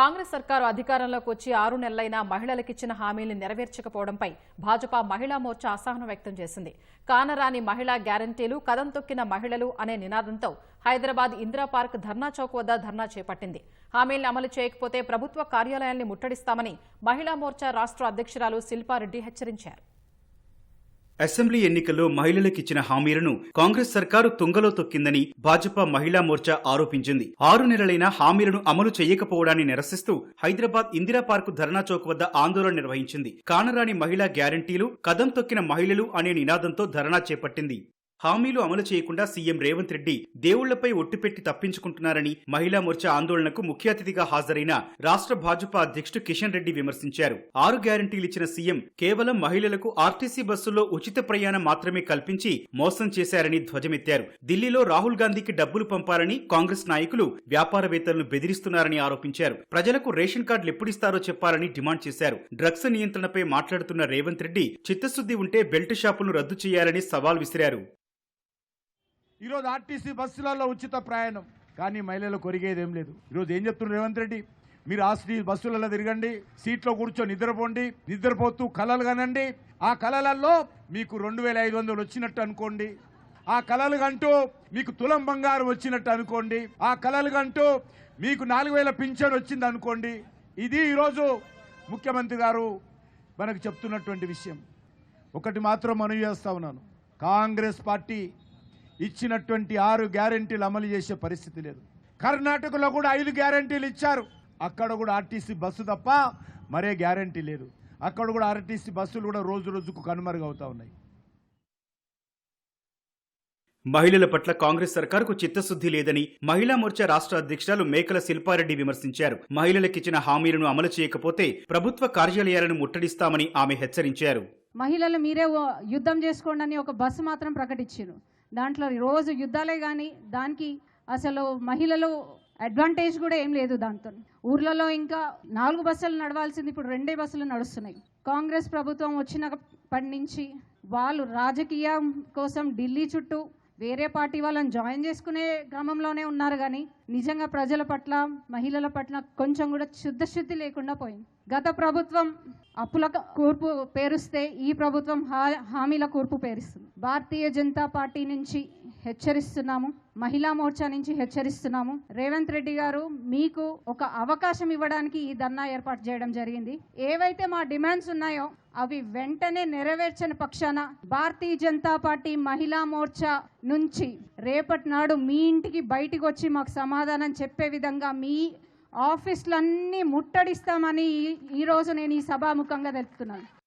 కాంగ్రెస్ సర్కారు అధికారంలోకి వచ్చి ఆరు నెలలైనా మహిళలకిచ్చిన హామీలు నెరవేర్చకపోవడంపై భాజపా మహిళా మోర్చా అసహనం వ్యక్తం చేసింది. కానరాని మహిళా గ్యారంటీలు కదం తొక్కిన మహిళలు అనే నినాదంతో హైదరాబాద్ ఇందిరా పార్క్ ధర్నా చౌక్ వద్ద ధర్నా చేపట్టింది. హామీలను అమలు చేయకపోతే ప్రభుత్వ కార్యాలయాల్ని ముట్టడిస్తామని మహిళా మోర్చా రాష్ట్ర అధ్యక్షురాలు శిల్పారెడ్డి హెచ్చరించారు. అసెంబ్లీ ఎన్నికల్లో మహిళలకిచ్చిన హామీలను కాంగ్రెస్ సర్కారు తుంగలో తొక్కిందని భాజపా మహిళా మోర్చా ఆరోపించింది. ఆరు నెలలైన హామీలను అమలు చేయకపోవడాన్ని నిరసిస్తూ హైదరాబాద్ ఇందిరా పార్కు ధర్నా చౌక్ వద్ద ఆందోళన నిర్వహించింది. కానరాని మహిళా గ్యారంటీలు కదం తొక్కిన మహిళలు అనే నినాదంతో ధర్నా చేపట్టింది. హామీలు అమలు చేయకుండా సీఎం రేవంత్ రెడ్డి దేవుళ్ళపై ఒట్టిపెట్టి తప్పించుకుంటున్నారని మహిళా మోర్చా ఆందోళనకు ముఖ్య అతిథిగా హాజరైన రాష్ట్ర భాజపా అధ్యక్షుడు కిషన్ రెడ్డి విమర్శించారు. ఆరు గ్యారంటీలు ఇచ్చిన సీఎం కేవలం మహిళలకు ఆర్టీసీ బస్సుల్లో ఉచిత ప్రయాణం మాత్రమే కల్పించి మోసం చేశారని ధ్వజమెత్తారు. ఢిల్లీలో రాహుల్ గాంధీకి డబ్బులు పంపాలని కాంగ్రెస్ నాయకులు వ్యాపారవేత్తలను బెదిరిస్తున్నారని ఆరోపించారు. ప్రజలకు రేషన్ కార్డులు ఎప్పుడిస్తారో చెప్పాలని డిమాండ్ చేశారు. డ్రగ్స్ నియంత్రణపై మాట్లాడుతున్న రేవంత్ రెడ్డి చిత్తశుద్ధి ఉంటే బెల్ట్ షాపులను రద్దు చేయాలని సవాల్ విసిరారు. ఈరోజు ఆర్టీసీ బస్సులలో ఉచిత ప్రయాణం. కానీ మహిళలు కొరిగేది ఏం లేదు. ఈరోజు ఏం చెప్తున్నారు రేవంత్ రెడ్డి? మీరు ఆస్తి బస్సులలో తిరగండి సీట్లో కూర్చొని నిద్రపోండి నిద్రపోతూ కలలు కనండి. ఆ కలలలో మీకు రెండు వేల ఐదు వందలు వచ్చినట్టు అనుకోండి. ఆ కలలు కంటూ మీకు తులం బంగారం వచ్చినట్టు అనుకోండి. ఆ కలలు కంటూ మీకు నాలుగు వేల పింఛన్ వచ్చింది అనుకోండి. ఇది ఈరోజు ముఖ్యమంత్రి గారు మనకు చెప్తున్నటువంటి విషయం. ఒకటి మాత్రం మనవి చేస్తా ఉన్నాను. కాంగ్రెస్ పార్టీ ఇచ్చినటువంటి ఆరు గ్యారంటీలు అమలు చేసే పరిస్థితి లేదు. కర్ణాటకలో కూడా ఐదు గ్యారంటీలు ఇచ్చారు. అక్కడ కూడా ఆర్టీసీ బస్సు తప్ప మరే గ్యారంటీ లేదు. అక్కడ కూడా ఆర్టీసీ బస్సులు కూడా రోజు రోజుకు కనుమరుగవుతా ఉన్నాయి. మహిళల పట్ల కాంగ్రెస్ సర్కారుకు చిత్తశుద్ధి లేదని మహిళా మోర్చా రాష్ట్ర అధ్యక్షురాలు మేకల శిల్పారెడ్డి విమర్శించారు. మహిళలకిచ్చిన హామీలను అమలు చేయకపోతే ప్రభుత్వ కార్యాలయాలను ముట్టడిస్తామని ఆమె హెచ్చరించారు. మహిళలు మీరే యుద్ధం చేసుకోండి అని ఒక బస్సు మాత్రం ప్రకటించారు. దాంట్లో రోజు యుద్ధాలే కానీ దానికి అసలు మహిళలు అడ్వాంటేజ్ కూడా ఏం లేదు దాంతో. ఊర్లలో ఇంకా నాలుగు బస్సులు నడవాల్సింది ఇప్పుడు రెండే బస్సులు నడుస్తున్నాయి. కాంగ్రెస్ ప్రభుత్వం వచ్చినప్పటి నుంచి వాళ్ళు రాజకీయం కోసం ఢిల్లీ చుట్టూ వేరే పార్టీ వాళ్ళని జాయిన్ చేసుకునే క్రమంలోనే ఉన్నారు కానీ నిజంగా ప్రజల పట్ల మహిళల పట్ల కొంచెం కూడా శుద్ధశుద్ధి లేకుండా పోయింది. గత ప్రభుత్వం అప్పుల కూర్పు పేరుస్తే ఈ ప్రభుత్వం హా- హామీల కూర్పు పేరుస్తుంది. భారతీయ జనతా పార్టీ నుంచి హెచ్చరిస్తున్నాము మహిళా మోర్చా నుంచి హెచ్చరిస్తున్నాము. రేవంత్ రెడ్డి గారు మీకు ఒక అవకాశం ఇవ్వడానికి ఈ ధర్నా ఏర్పాటు చేయడం జరిగింది. ఏవైతే మా డిమాండ్స్ ఉన్నాయో అవి వెంటనే నెరవేర్చని పక్షాన భారతీయ జనతా పార్టీ మహిళా మోర్చా నుంచి రేపటి నాడు మీ ఇంటికి బయటికి వచ్చి మాకు సమాధానం చెప్పే విధంగా మీ ఆఫీసులన్నీ ముట్టడిస్తామని ఈ- ఈరోజు నేను ఈ సభాముఖంగా తెలుపుతున్నాను.